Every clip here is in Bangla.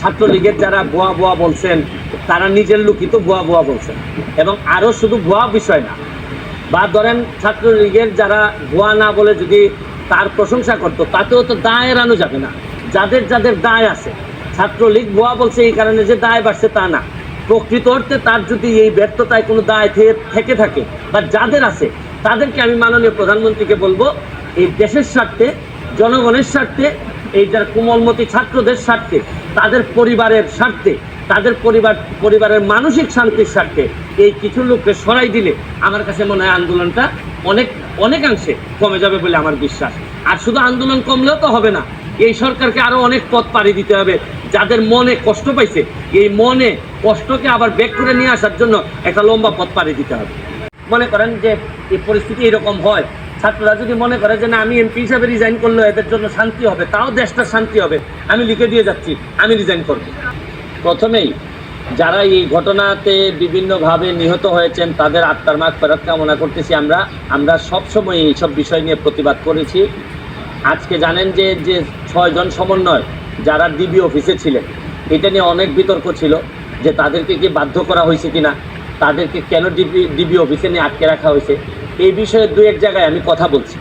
ছাত্রলীগের যারা ভুয়া ভুয়া বলছেন, তারা নিজের লুকিত ভুয়া ভুয়া বলছেন। এবং আরও শুধু ভুয়া বিষয় না, বা ধরেন ছাত্রলীগের যারা ভুয়া না বলে যদি তার প্রশংসা করতো, তাতেও তো দায় এড়ানো যাবে না। যাদের যাদের দায় আছে, ছাত্রলীগ ভুয়া বলছে এই কারণে যে দায় বাড়ছে তা না। প্রকৃত অর্থে তার যদি এই ব্যর্থতায় কোনো দায় থেকে থাকে, বা যাদের আছে, তাদেরকে আমি মাননীয় প্রধানমন্ত্রীকে বলব, এই দেশের স্বার্থে, জনগণের স্বার্থে এই যারা কোমলমতি ছাত্রদের স্বার্থে, তাদের পরিবারের স্বার্থে, তাদের পরিবার, পরিবারের মানসিক শান্তির স্বার্থে এই কিছু লোককে সরাই দিলে আমার কাছে মনে হয় আন্দোলনটা অনেক, অনেকাংশে কমে যাবে বলে আমার বিশ্বাস। আর শুধু আন্দোলন কমলেও তো হবে না, এই সরকারকে আরও অনেক পথ পাড়ি দিতে হবে। যাদের মনে কষ্ট পাইছে, এই মনে কষ্টকে আবার বেক করে নিয়ে আসার জন্য একটা লম্বা পথ পাড়ি দিতে হবে। মনে করেন যে এই পরিস্থিতি এরকম হয় ছাত্ররা যদি মনে করে যে না, আমি এমপি হিসাবে রিজাইন করলে এদের জন্য শান্তি হবে, তাও দেশটা শান্তি হবে, আমি লিখে দিয়ে যাচ্ছি, আমি রিজাইন করব। প্রথমেই যারা এই ঘটনাতে বিভিন্নভাবে নিহত হয়েছেন, তাদের আত্মার মাগ ফেরত কামনা করতেছি আমরা। আমরা সবসময় এইসব বিষয় নিয়ে প্রতিবাদ করেছি। আজকে জানেন যে যে ছয়জন সমন্বয় যারা ডিবি অফিসে ছিলেন, এটা নিয়ে অনেক বিতর্ক ছিল যে তাদেরকে কি বাধ্য করা হয়েছে কিনা। তাদেরকে কেন ডিবি ডিবি অফিসে নিয়ে আটকে রাখা হয়েছে? এই বিষয়ে দু এক জায়গায় আমি কথা বলছি।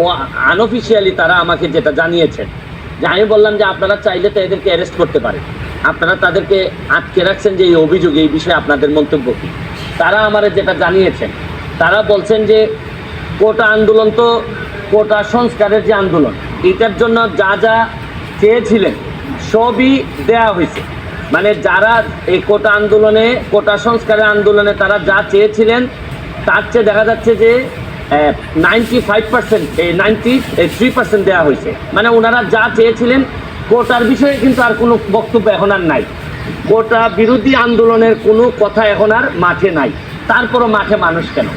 ও আনঅফিসিয়ালি তারা আমাকে যেটা জানিয়েছেন, যে আমি বললাম যে আপনারা চাইলে তো এদেরকে অ্যারেস্ট করতে পারেন। আপনারা তাদেরকে আটকে রাখছেন যে এই অভিযোগ, এই বিষয়ে আপনাদের মন্তব্য কী? তারা আমার যেটা জানিয়েছেন, তারা বলছেন যে কোটা আন্দোলন তো কোটা সংস্কারের যে আন্দোলন, এটার জন্য যা যা চেয়েছিলেন, সবই দেয়া হয়েছে। মানে যারা এই কোটা আন্দোলনে, কোটা সংস্কারের আন্দোলনে তারা যা চেয়েছিলেন, তার চেয়ে দেখা যাচ্ছে যে নাইনটি ফাইভ পার্সেন্ট এই নাইনটি থ্রি পার্সেন্ট দেওয়া হয়েছে। মানে ওনারা যা চেয়েছিলেন, কোটার বিষয়ে কিন্তু আর কোনো বক্তব্য এখন আর নাই। কোটা বিরোধী আন্দোলনের কোনো কথা এখন আর মাঠে নাই। তারপরও মাঠে মানুষ কেন?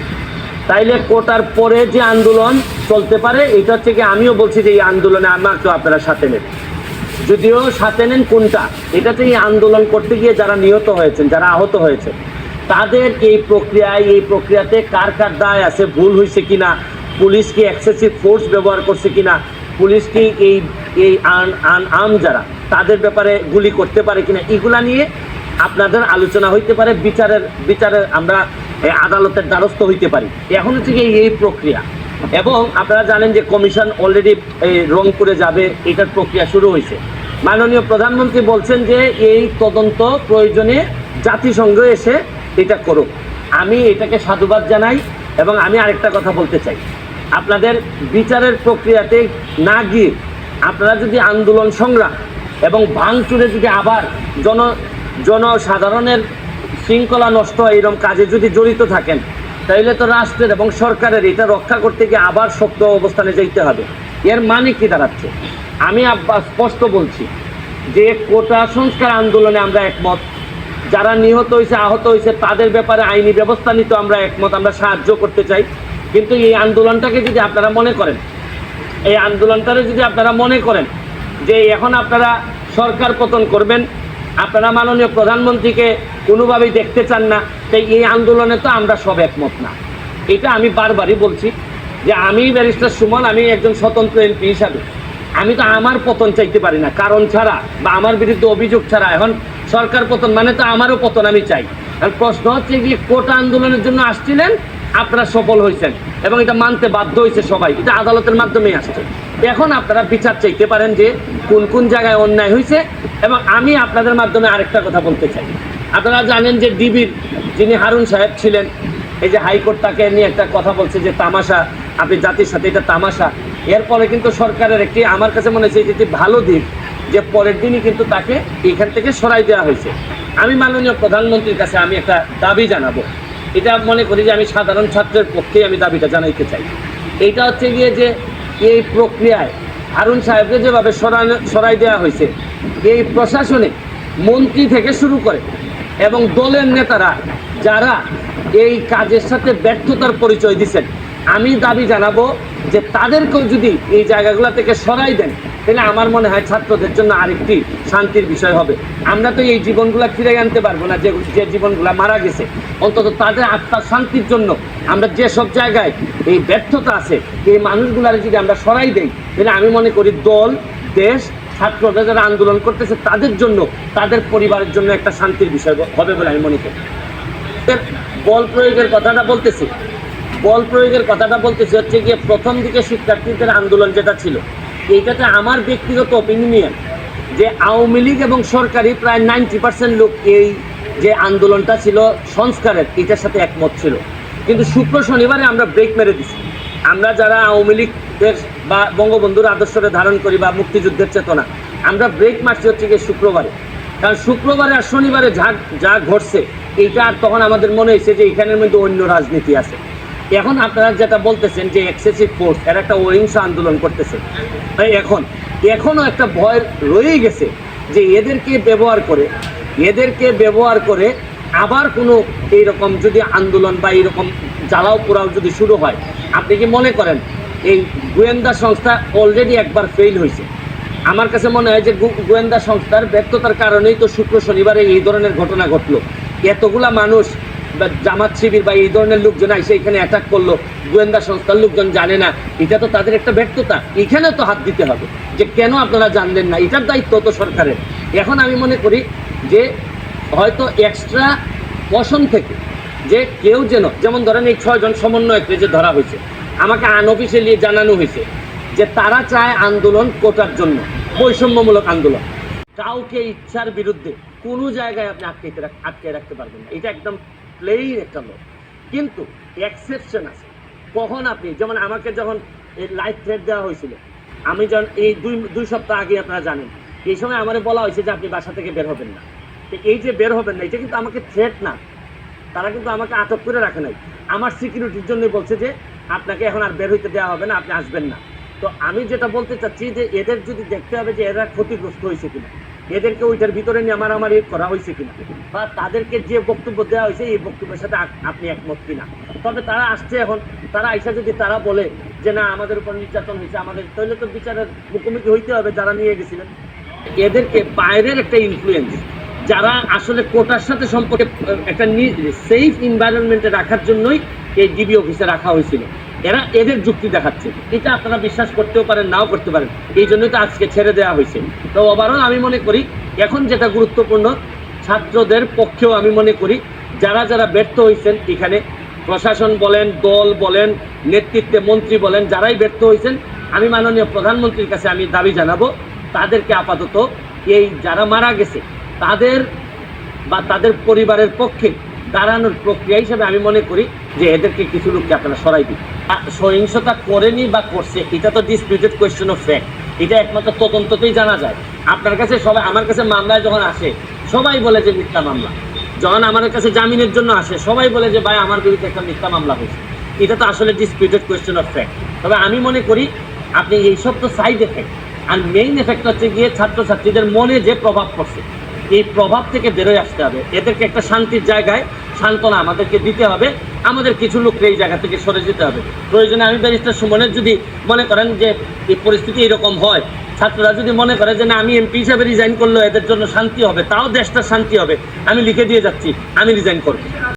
তাইলে কোটার পরে যে আন্দোলন চলতে পারে, এটা থেকে আমিও বলছি যে এই আন্দোলনে আমাকে আপনারা সাথে নেন যদিও সাথে নেন কোনটা এটাতে এই আন্দোলন করতে গিয়ে যারা নিহত হয়েছেন, যারা আহত হয়েছে, তাদের এই প্রক্রিয়ায়, এই প্রক্রিয়াতে কার কার দায় আছে, ভুল হয়েছে কিনা, পুলিশ কি এক্সেসিভ ফোর্স ব্যবহার করছে কিনা, পুলিশ কি এই এই আম যারা, তাদের ব্যাপারে গুলি করতে পারে কিনা, এগুলা নিয়ে আপনাদের আলোচনা হইতে পারে, বিচারের বিচারের আমরা আদালতের দ্বারস্থ হইতে পারি। এখন হচ্ছে এই প্রক্রিয়া। এবং আপনারা জানেন যে কমিশন অলরেডি এই রংপুরে যাবে, এটার প্রক্রিয়া শুরু হয়েছে। মাননীয় প্রধানমন্ত্রী বলছেন যে এই তদন্ত প্রয়োজনে জাতিসংঘ এসে এটা করুক। আমি এটাকে সাধুবাদ জানাই এবং আমি আরেকটা কথা বলতে চাই। আপনাদের বিচারের প্রক্রিয়াতে না গিয়ে আপনারা যদি আন্দোলন সংগ্রাম এবং ভাঙচুরে যদি আবার জন জনসাধারণের শৃঙ্খলা নষ্ট এরকম কাজে যদি জড়িত থাকেন তাইলে তো রাষ্ট্রের এবং সরকারের এটা রক্ষা করতে গিয়ে আবার শক্ত অবস্থানে যেতে হবে। এর মানে কি দাঁড়াচ্ছে? আমি স্পষ্ট বলছি যে কোটা সংস্কার আন্দোলনে আমরা একমত। যারা নিহত হয়েছে আহত হয়েছে তাদের ব্যাপারে আইনি ব্যবস্থা নিতে আমরা একমত, আমরা সাহায্য করতে চাই। কিন্তু এই আন্দোলনটাকে যদি আপনারা মনে করেন, এই আন্দোলনটারে যদি আপনারা মনে করেন যে এখন আপনারা সরকার পতন করবেন আপনারা মাননীয় প্রধানমন্ত্রীকে কোনোভাবেই দেখতে চান না, তাই এই আন্দোলনে তো আমরা সব একমত না। এটা আমি বারবারই বলছি যে আমি ব্যারিস্টার সুমন, আমি একজন স্বতন্ত্র এমপি হিসাবে। আমি তো আমার পতন চাইতে পারি না, কারণ ছাড়া বা আমার বিরুদ্ধে অভিযোগ ছাড়া এখন সরকার পতন মানে তো আমারও পতন আমি চাই। আর প্রশ্ন হচ্ছে যে কোটা আন্দোলনের জন্য আসছিলেন আপনারা সফল হয়েছেন এবং এটা মানতে বাধ্য হয়েছে সবাই। এটা আদালতের মাধ্যমেই আসছে। এখন আপনারা বিচার চাইতে পারেন যে কোন কোন জায়গায় অন্যায় হয়েছে এবং আমি আপনাদের মাধ্যমে আরেকটা কথা বলতে চাই। আপনারা জানেন যে ডিবির যিনি হারুন সাহেব ছিলেন, এই যে হাইকোর্ট তাকে নিয়ে একটা কথা বলছে যে তামাশা, আপনি জাতির সাথে এটা তামাশা। এরপরে কিন্তু সরকারের একটি, আমার কাছে মনে হচ্ছে যেটি ভালো দিক যে পরের দিনই কিন্তু তাকে এখান থেকে সরাই দেওয়া হয়েছে। আমি মাননীয় প্রধানমন্ত্রীর কাছে আমি একটা দাবি জানাব। এটা মনে করি যে আমি সাধারণ ছাত্রের পক্ষে আমি দাবিটা জানাইতে চাই। এইটা হচ্ছে গিয়ে যে এই প্রক্রিয়ায় হারুন সাহেবকে যেভাবে সরানো, সরাই দেওয়া হয়েছে, এই প্রশাসনে মন্ত্রী থেকে শুরু করে এবং দলের নেতারা যারা এই কাজের সাথে ব্যর্থতার পরিচয় দিচ্ছেন আমি দাবি জানাব যে তাদেরকেও যদি এই জায়গাগুলো থেকে সরাই দেন, তাহলে আমার মনে হয় ছাত্রদের জন্য আরেকটি শান্তির বিষয় হবে। আমরা তো এই জীবনগুলো ফিরে আনতে পারব না, যে যে জীবনগুলো মারা গেছে। অন্তত তাদের আত্মার শান্তির জন্য আমরা যে সব জায়গায় এই ব্যর্থতা আছে, এই মানুষগুলার যদি আমরা সরাই দেই, তাহলে আমি মনে করি দল, দেশ ছাত্ররা যারা আন্দোলন করতেছে, তাদের জন্য, তাদের পরিবারের জন্য একটা শান্তির বিষয় হবে বলে আমি মনে করি। বল প্রয়োগের কথাটা বলতেছি। বল প্রয়োগের কথাটা বলতেছি হচ্ছে গিয়ে প্রথম দিকে শিক্ষার্থীদের আন্দোলন যেটা ছিল, এইটাতে আমার ব্যক্তিগত অপিনিয়ন যে আওয়ামী লীগ এবং সরকারি প্রায় নাইনটি পার্সেন্ট লোক এই যে আন্দোলনটা ছিল সংস্কারের, এটার সাথে একমত ছিল। কিন্তু শুক্র শনিবারে আমরা ব্রেক মেরে দিছি। আমরা যারা আওয়ামী লীগের বা বঙ্গবন্ধুর আদর্শকে ধারণ করি বা মুক্তিযুদ্ধের চেতনা, আমরা ব্রেক মারছি হচ্ছে গিয়ে শুক্রবারে। কারণ শুক্রবারে আর শনিবারে যা যা ঘটছে, এইটা আর তখন আমাদের মনে হয়েছে যে এখানের মধ্যে অন্য রাজনীতি আছে। এখন আপনারা যেটা বলতেছেন যে এক্সেসিভ ফোর্স এর একটা অহিংস আন্দোলন করতেছে। তাই এখন এখনও একটা ভয় রয়েই গেছে যে এদেরকে ব্যবহার করে, এদেরকে ব্যবহার করে আবার কোনো এইরকম যদি আন্দোলন বা এইরকম জ্বালাও পোড়াও যদি শুরু হয়, আপনি কি মনে করেন এই গোয়েন্দা সংস্থা অলরেডি একবার ফেল হয়েছে? আমার কাছে মনে হয় যে গোয়েন্দা সংস্থার ব্যর্থতার কারণেই তো শুক্র শনিবারে এই ধরনের ঘটনা ঘটলো। এতগুলা মানুষ জামাত শিবির বা এই ধরনের লোকজন এসে এখানে অ্যাটাক করল, গোয়েন্দা সংস্থার লোকজন জানে না, এটা তো তাদের একটা ব্যর্থতা। এখানে তো হাত দিতে হবে যে কেন আপনারা জানলেন না? এটার দায়িত্ব তো সরকারের। এখন আমি মনে করি যে হয়তো এক্সট্রা পশন থেকে যে কেউ যেন, যেমন ধরেন এই ছয়জন সমন্বয়ককে যে ধরা হয়েছে, আমাকে আনঅফিসিয়ালি জানানো হয়েছে যে তারা চায় আন্দোলন কোটার জন্য, বৈষম্যমূলক আন্দোলন। কাউকে ইচ্ছার বিরুদ্ধে কোনো জায়গায় আপনি আটকে আটকে রাখতে পারবেন না। এটা একদম প্লেইন একটা লোক। কিন্তু এক্সেপশন আছে। কখন আপনি, যেমন আমাকে যখন এই লাইফ থ্রেট দেওয়া হয়েছিল, আমি যখন এই দুই দুই সপ্তাহ আগে আপনারা জানেন, এই সময় আমার বলা হয়েছে যে আপনি বাসা থেকে বের হবেন না। তো এই যে বের হবেন না, এটা কিন্তু আমাকে থ্রেট না। তারা কিন্তু আমাকে আটক করে রাখে নাই। আমার সিকিউরিটির জন্য বলছে যে, আপনাকে এখন আর বের হইতে দেওয়া হবে না, আপনি আসবেন না। তো আমি যেটা বলতে চাচ্ছি যে, এদের যদি দেখতে হবে যে এরা ক্ষতিগ্রস্ত হয়েছে কিনা। এদেরকে ওইটার ভিতরে নিয়ে আমার মারামারি করা হয়েছে কিনা? বা তাদেরকে যে বক্তব্য দেওয়া হয়েছে, এই বক্তব্যের সাথে আপনি একমত কিনা? তবে তারা আসছে এখন। তারা আইসা যদি তারা বলে যে, না, আমাদের উপর নির্যাতন হয়েছে, আমাদের তাহলে তো বিচারের মুখোমুখি হইতে হবে, যারা নিয়ে গেছিলেন। এদেরকে বাইরের একটা ইনফ্লুয়েন্স যারা আসলে কোটার সাথে সম্পর্কে একটা সেফ এনভায়রনমেন্টে রাখার জন্যই এই ডিবি অফিসে রাখা হয়েছিল। এরা এদের যুক্তি দেখাচ্ছে। এটা আপনারা বিশ্বাস করতেও পারেন, নাও করতে পারেন। এই জন্যই তো আজকে ছেড়ে দেওয়া হয়েছে। তো ওভারঅল আমি মনে করি, এখন যেটা গুরুত্বপূর্ণ, ছাত্রদের পক্ষেও আমি মনে করি, যারা যারা ব্যর্থ হয়েছেন এখানে, প্রশাসন বলেন, দল বলেন, নেতৃত্বে মন্ত্রী বলেন, যারাই ব্যর্থ হয়েছেন, আমি মাননীয় প্রধানমন্ত্রীর কাছে আমি দাবি জানাব, তাদেরকে আপাতত এই যারা মারা গেছে, তাদের বা তাদের পরিবারের পক্ষে দাঁড়ানোর প্রক্রিয়া হিসেবে আমি মনে করি যে এদেরকে কিছু লোককে আপনারা সরাই দিন। সহিংসতা করেনি বা করছে, এটা তো ডিসপিউটেড কোয়েশ্চেন অফ ফ্যাক্ট এটা একমাত্র তদন্ততেই জানা যায়। আপনার কাছে সবাই, আমার কাছে মামলায় যখন আসে, সবাই বলে যে মিথ্যা মামলা। যখন আমার কাছে জামিনের জন্য আসে, সবাই বলে যে, ভাই, আমার বিরুদ্ধে একটা মিথ্যা মামলা হয়েছে। এটা তো আসলে ডিসপিউটেড কোয়েশ্চেন অফ ফ্যাক্ট তবে আমি মনে করি, আপনি এইসব তো সাইড এফেক্ট আর মেইন এফেক্ট হচ্ছে গিয়ে ছাত্রছাত্রীদের মনে যে প্রভাব পড়ছে এই প্রভাব থেকে বেরোয় আসতে হবে। এদেরকে একটা শান্তির জায়গায় সান্ত্বনা আমাদেরকে দিতে হবে। আমাদের কিছু লোককে এই জায়গা থেকে সরে যেতে হবে। প্রয়োজনে আমি ব্যারিস্টার সুমনের যদি মনে করেন যে এই পরিস্থিতি এরকম হয়, ছাত্ররা যদি মনে করে যে না, আমি এমপি হিসাবে রিজাইন করলেও এদের জন্য শান্তি হবে, তাও দেশটা শান্তি হবে, আমি লিখে দিয়ে যাচ্ছি, আমি রিজাইন করব।